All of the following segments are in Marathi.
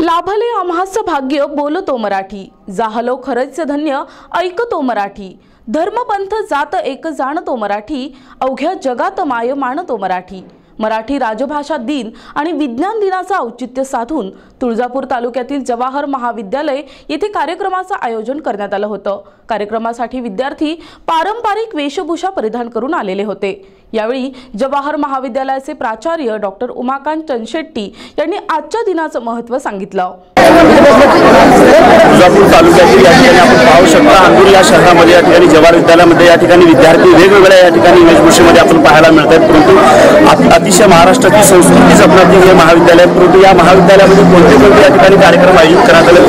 लाभले आम्हास भाग्य बोलतो मराठी. जाहलो खरंच धन्य ऐकतो मराठी. धर्मपंथ जात एक जाणतो मराठी. अवघ्या जगात माय मानतो मराठी. मराठी राजभाषा दिन आणि विज्ञान दिनाचं औचित्य साधून तुळजापूर तालुक्यातील जवाहर महाविद्यालय येथे कार्यक्रमाचं आयोजन करण्यात आलं होतं. कार्यक्रमासाठी विद्यार्थी पारंपरिक वेशभूषा परिधान करून आलेले होते. यावेळी जवाहर महाविद्यालयाचे प्राचार्य डॉक्टर उमाकांत चनशेट्टी यांनी आजच्या दिनाचं महत्त्व सांगितलं. तुळजापूर तालुक्यातील या ठिकाणी आपण पाहू शकता. अंदूर या शहरामध्ये या ठिकाणी जवाहर विद्यालयामध्ये या ठिकाणी विद्यार्थी वेगवेगळ्या या ठिकाणी वेशभूषेमध्ये आपण पाहायला मिळत आहेत परंतु अतिशय महाराष्ट्राची संस्कृती जपणारी हे महाविद्यालय परंतु या महाविद्यालयामध्ये कोणते कोणते या ठिकाणी कार्यक्रम आयोजित करण्यात आले?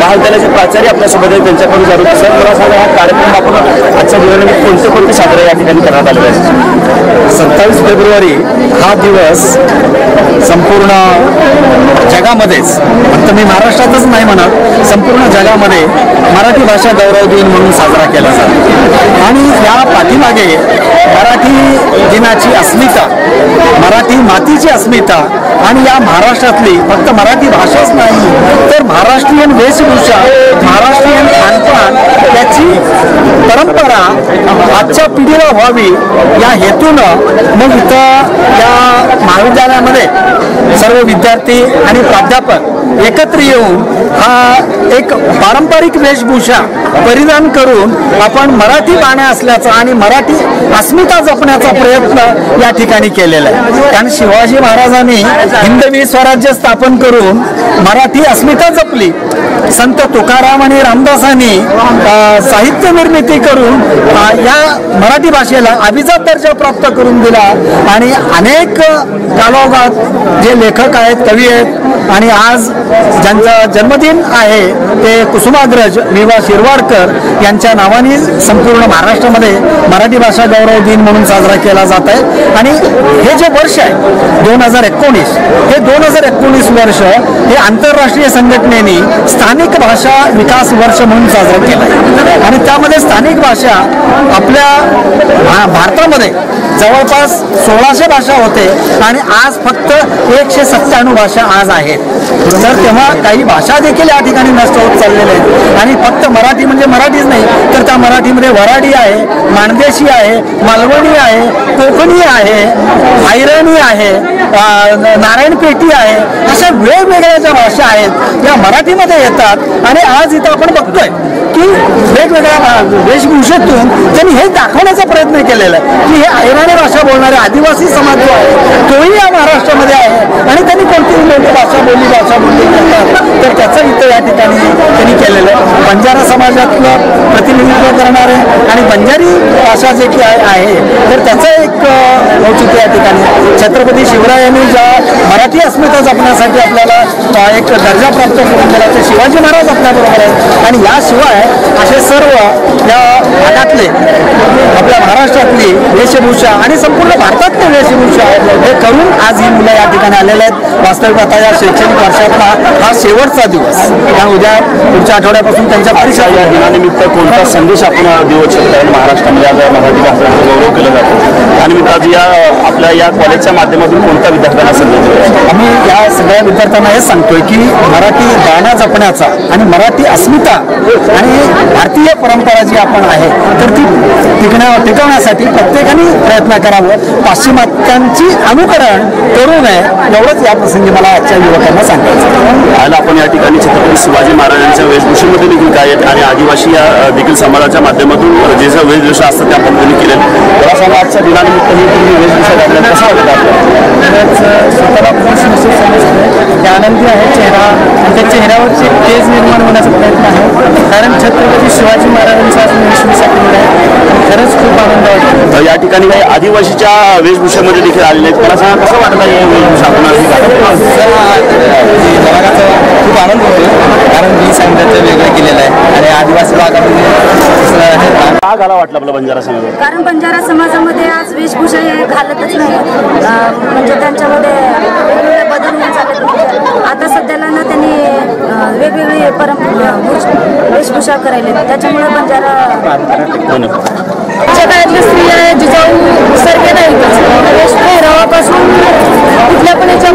महाविद्यालयाचे प्राचार्य आपल्यासोबत आहेत त्यांच्याकडून जाणून सर मला सांगा हा कार्यक्रम आपण आजच्या दिनानिमित्त कोणते कोणते साजरे या ठिकाणी करण्यात आलेले आहेत? सत्तावीस फेब्रुवारी हा दिवस संपूर्ण जगामध्येच फक्त मी महाराष्ट्रातच नाही म्हणत संपूर्ण जगामध्ये मराठी भाषा गौरव दिन म्हणून साजरा केला जातो. आणि या पाठीमागे मराठी दिनाची अस्मिता मराठी मातीची अस्मिता आणि या महाराष्ट्रातली फक्त मराठी भाषाच नाही तर महाराष्ट्रीयन वेशभूषा महाराष्ट्रीयन परंपरा आजच्या पिढीला व्हावी या हेतूनं मग इथं या महाविद्यालयामध्ये सर्व विद्यार्थी आणि प्राध्यापक एकत्र येऊन हा एक पारंपरिक वेशभूषा परिधान करून आपण मराठी गाण्या असल्याचा आणि मराठी अस्मिता जपण्याचा प्रयत्न या ठिकाणी केलेला आहे. कारण शिवाजी महाराजांनी हिंदवी स्वराज्य स्थापन करून मराठी अस्मिता जपली. संत तुकाराम आणि रामदासांनी साहित्य निर्मिती करून या मराठी भाषेला अभिजात दर्जा प्राप्त करून दिला. आणि अनेक गावोगाव जे लेखक आहेत कवी आहेत. आणि आज ज्यांचा जन्मदिन आहे ते कुसुमाग्रज विवा शिरवाडकर यांच्या नावाने संपूर्ण महाराष्ट्रामध्ये मराठी भाषा गौरव दिन म्हणून साजरा केला जात आहे. आणि हे जे वर्ष आहे दोन हजार एकोणीस हे दोन हजार एकोणीस वर्ष हे आंतरराष्ट्रीय संघटनेने स्थानिक भाषा विकास वर्ष म्हणून साजरा केला आहे आणि त्यामध्ये स्थानिक भाषा आपल्या भारतामध्ये जवळपास सोळाशे भाषा होते. आणि आज फक्त एकशे सत्त्याण्णव भाषा आज आहेत. तर तेव्हा काही भाषा देखील या ठिकाणी नष्ट होत चाललेल्या आहेत. आणि फक्त मराठी म्हणजे मराठीच नाही तर त्या मराठीमध्ये वराडी आहे माणदेशी आहे मालवणी आहे कोकणी आहे ऐरणी आहे नारायण पेटी आहे. अशा वेगवेगळ्या ज्या भाषा आहेत या मराठीमध्ये येतात. आणि आज इथं आपण बघतोय की वेगवेगळ्या वेशभूषेतून त्यांनी हे दाखवण्याचा प्रयत्न केलेला आहे की हे अहिराणी भाषा बोलणारे आदिवासी समाज जो आहे तोही या महाराष्ट्रामध्ये आहे. आणि त्यांनी कोणतीही लोक भाषा बोलली भाषा बोलली करतात. तर त्याचं इथं या ठिकाणी त्यांनी केलेलं आहे. बंजारा समाजातलं प्रतिनिधित्व करणारे आणि बंजारी भाषा जे की आहे तर त्याचं एक औचित्य या ठिकाणी. छत्रपती शिवराज छत्रपती यांनी ज्या मराठी अस्मिता जपण्यासाठी आपल्याला एक दर्जा प्राप्त करून दिला ते शिवाजी महाराज आपल्याबरोबर आहेत आणि याशिवाय असे सर्व या भागातले आपल्या महाराष्ट्रातले वेशभूषा आणि संपूर्ण भारतातली वेशभूषा हे करून आज ही मुलं या ठिकाणी आलेले आहेत. वास्तविक आता या शैक्षणिक वर्षातला हा शेवटचा दिवस. कारण उद्या पुढच्या आठवड्यापासून त्यांच्या परीक्षा या दिनानिमित्त कोणता संदेश आपण देऊ इच्छिता महाराष्ट्रामध्ये आज मराठी भाषेचा गौरव केला जातो. त्यानिमित्त आज या आपल्या या कॉलेजच्या माध्यमातून कोणत्या विद्यार्थ्यांना संदेश? आम्ही या सगळ्या विद्यार्थ्यांना हे सांगतोय की मराठी गाणं जपण्याचा आणि मराठी अस्मिता आणि भारतीय परंपरा जी आपण आहे तर ती टिकण्या टिकवण्यासाठी प्रत्येकाने प्रयत्न करावं. पाश्चिमात्यांची अनुकरण करू नये एवढंच या प्रसंगी मला आजच्या युवकांना सांगायचं आज आपण या ठिकाणी छत्रपती शिवाजी महाराजांच्या वेशभूषेमध्ये देखील काय आहेत आणि आदिवासी या देखील समाजाच्या माध्यमातून जे जे वेशभूषा असतात त्या पद्धतीने केल्या मला सांगा आजच्या दिनानिमित्त ही तुम्ही वेशभूषा घातल्या कसा वाटत आपल्याला? स्वतःला आनंदी आहे. चेहरा आणि त्या चेहऱ्यावरची तेज निर्माण होण्याचा प्रयत्न आहे. कारण छत्रपती शिवाजी महाराजांचा आज वेशभूषा केलेला आहे. खरंच खूप आनंद वाटतो. या ठिकाणी काही आदिवासीच्या वेशभूषेमध्ये देखील आलेले आहेत. मला सांगा कसं वाटत आहे ही वेशभूषा? खूप आनंद होतो कारण मी सांगितलं वेगळं केलेलं आहे. आणि आदिवासी भागामध्ये का घाला वाटलं आपलं बंजारा समाजात कारण बंजारा समाजामध्ये आज वेशभूषा हे घालतच नाही. म्हणजे त्यांच्यामध्ये बदल होऊन चालत. होते आता सध्याला ना त्यांनी वेगवेगळी परंपरा वेशभूषा करायला त्याच्यामुळे पण जरा आमच्या काळातल्या स्त्रिया जिजाऊ सारख्या नाही वेश पेहरावापासून कुठल्या पण याच्या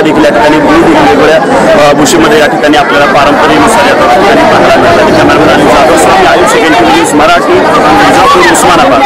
महिला देखील या ठिकाणी मुली देखील वेगवेगळ्या अ, भूषेमध्ये या ठिकाणी आपल्याला पारंपरिकनुसार या ठिकाणी पाहायला मिळतात कॅमेरामॅन जाधव स्वामी आयुष सेकंड मराठी विजापूर उस्मानाबाद.